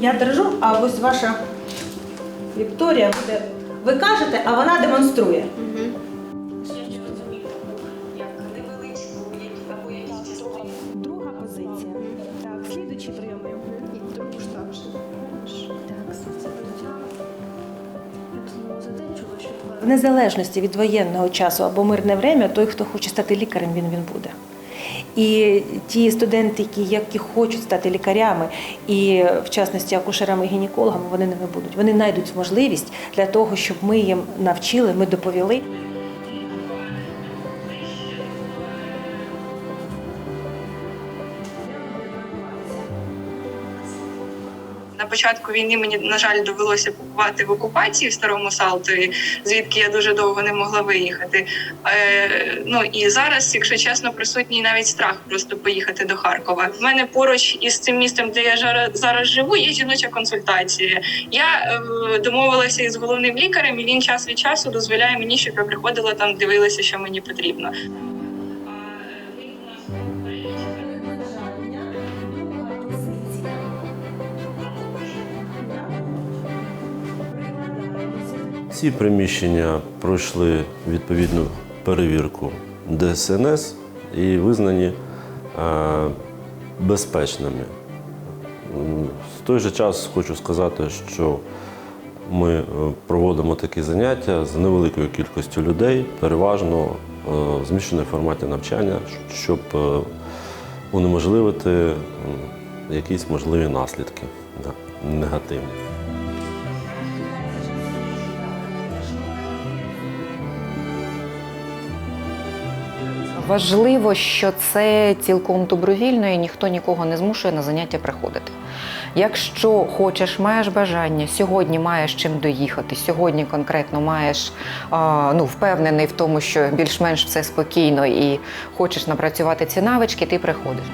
Я держу, а ось ваша Вікторія буде. Ви кажете, а вона демонструє. Друга позиція. Так, слідуючі прийоми. В незалежності від воєнного часу або мирне время, той, хто хоче стати лікарем, він він буде. І ті студенти, які, які хочуть стати лікарями, і в частності акушерами і гінекологами, вони ними будуть. Вони знайдуть можливість для того, щоб ми їм навчили, ми доповіли. На початку війни мені, на жаль, довелося побувати в окупації в старому Салтові, звідки я дуже довго не могла виїхати. Е, ну і зараз, якщо чесно, присутній навіть страх просто поїхати до Харкова. В мене поруч із цим містом, де я зараз живу, є жіноча консультація. Я е, домовилася із головним лікарем, і він час від часу дозволяє мені, щоб я приходила там, дивилася, що мені потрібно. Ці приміщення пройшли відповідну перевірку ДСНС і визнані е, безпечними. В той же час хочу сказати, що ми е, проводимо такі заняття з невеликою кількістю людей, переважно е, в змішаному форматі навчання, щоб унеможливити якісь можливі наслідки негативні. Важливо, що це цілком добровільно і ніхто нікого не змушує на заняття приходити. Якщо хочеш, маєш бажання, сьогодні маєш чим доїхати, сьогодні конкретно маєш ну, впевнений в тому, що більш-менш все спокійно і хочеш напрацювати ці навички, ти приходиш.